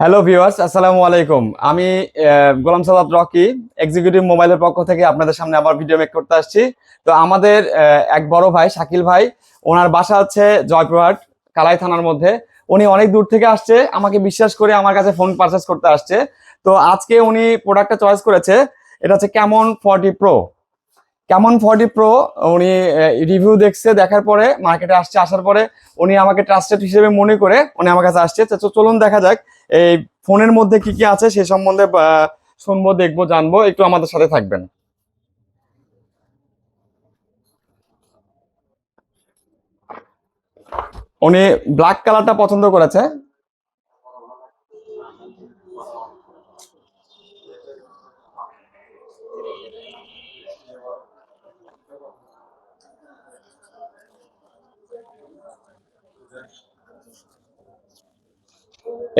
Hello viewers আসসালামু আলাইকুম। আমি গোলাম সাদাত রকি এক্সিকিউটিভ মোবাইলের পক্ষ থেকে আপনাদের সামনে আবার ভিডিও মেক করতে আসছি। তো আমাদের এক বড় ভাই, শাকিল ভাই, ওনার বাসা হচ্ছে জয়পুরহাট, কালাই থানার মধ্যে। উনি অনেক দূর থেকে আসছে, আমাকে বিশ্বাস করে আমার কাছে ফোন পারচেস করতে আসছে। তো আজকে উনি প্রোডাক্টটা চয়েস করেছে, এটা হচ্ছে Camon forty pro Camon forty pro উনি রিভিউ দেখছে, দেখার পরে মার্কেটে আসছে, আসার পরে উনি আমাকে ট্রাস্টেড হিসেবে মনে করে উনি আমার কাছে আসছে। তো চলুন দেখা যাক, এই ফোনের মধ্যে কি কি আছে, সে সম্বন্ধে শুনব, দেখব, জানব, একটু আমাদের সাথে থাকবেন। উনি ব্ল্যাক কালারটা পছন্দ করেছে।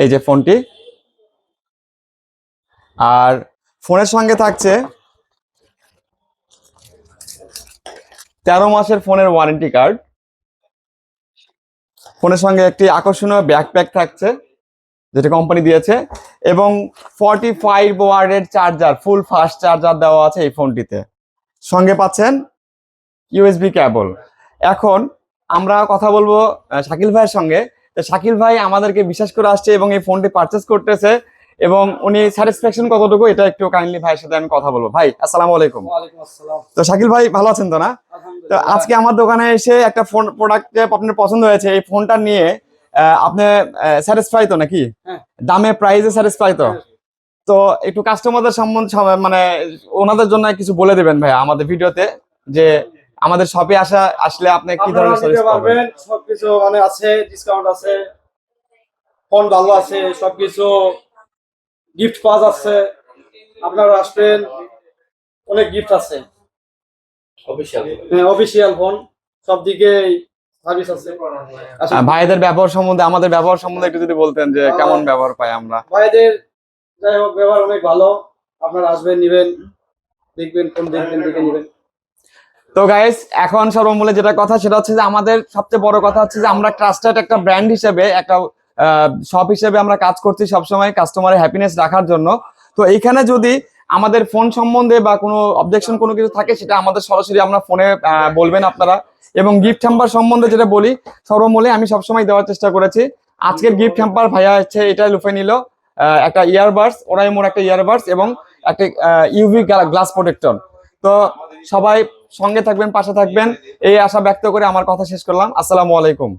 এই যে ফোনটি। আর ফোনের সঙ্গে থাকছে তেরো মাসের ফোনের ওয়ারেন্টি কার্ড ফোনের সঙ্গে একটি আকর্ষণীয় ব্যাকপ্যাক থাকছে, যেটা কোম্পানি দিয়েছে, এবং ফর্টি ফাইভ ওয়ার্ডের চার্জার ফুল ফাস্ট চার্জার দেওয়া আছে এই ফোনটিতে। সঙ্গে পাচ্ছেন ইউএসবি কেবল এখন আমরা কথা বলব শাকিল ভাইয়ের সঙ্গে। তো শাকিল ভাই আমাদেরকে বিশ্বাস করে আসছে এবং এই ফোনটি পারচেস করতেছে এবং উনি স্যাটিসফ্যাকশন কতটুকু এটা একটু কাইন্ডলি ভাইয়ের সাথে আমি কথা বলব। ভাই আসসালামু আলাইকুম। তো শাকিল ভাই ভালো আছেন তো না? তো আজকে আমার দোকানে এসে একটা ফোন প্রোডাক্ট আপনার পছন্দ হয়েছে এই ফোনটা নিয়ে আপনি স্যাটিসফাই তো নাকি? হ্যাঁ। দামে প্রাইসে স্যাটিসফাই তো? তো একটু কাস্টমারদের সম্বন্ধে মানে ওনাদের জন্য কিছু বলে দেবেন ভাই আমাদের ভিডিওতে যে আমাদের শপে আসা আসলে আপনি কি ধরনের সার্ভিস পাবেন? সবকিছু মানে আছে ডিসকাউন্ট আছে ফোন ভালো আছে সবকিছু গিফট পাওয়া যাচ্ছে আপনারা আসবেন অনেক গিফট আছে। অফিসিয়াল ফোন সব দিকে সার্ভিস আছে। আসেন। ভাইদের ব্যবহার সম্বন্ধে আমাদের ব্যবহার সম্বন্ধে একটু যদি বলতেন যে কেমন ব্যবহার পাই আমরা। ভাইদের যাই হোক ব্যবহার অনেক ভালো। আপনারা আসবেন নিবেন দেখবেন কোন দেখবেন দেখে নিবেন। তো গাইস এখন সর্বমূলে যেটা কথা সেটা হচ্ছে যে আমাদের সবচেয়ে বড় কথা হচ্ছে যে আমরা ট্রাস্টেড একটা ব্র্যান্ড হিসেবে, একটা শপ হিসেবে আমরা কাজ করছি সবসময় কাস্টমারের হ্যাপিনেস রাখার জন্য। তো এইখানে যদি আমাদের ফোন সম্বন্ধে বা কোনো অবজেকশন কোনো কিছু থাকে সেটা আমাদের সরাসরি আমরা ফোনে বলবেন আপনারা। এবং গিফট হ্যাম্পার সম্বন্ধে যেটা বলি, সর্বমূলে আমি সবসময় দেওয়ার চেষ্টা করেছি। আজকের গিফট হ্যাম্পার ভাইয়া হচ্ছে এটা লুফে নিল একটা ইয়ারবাডস ওরাই মোর একটা ইয়ারবাডস এবং একটা ইউভি গ্লাস প্রোটেক্টর তো সবাই সঙ্গে থাকবেন, পাশে থাকবেন। এই আশা ব্যক্ত করে আমার কথা শেষ করলাম। আসসালামু আলাইকুম।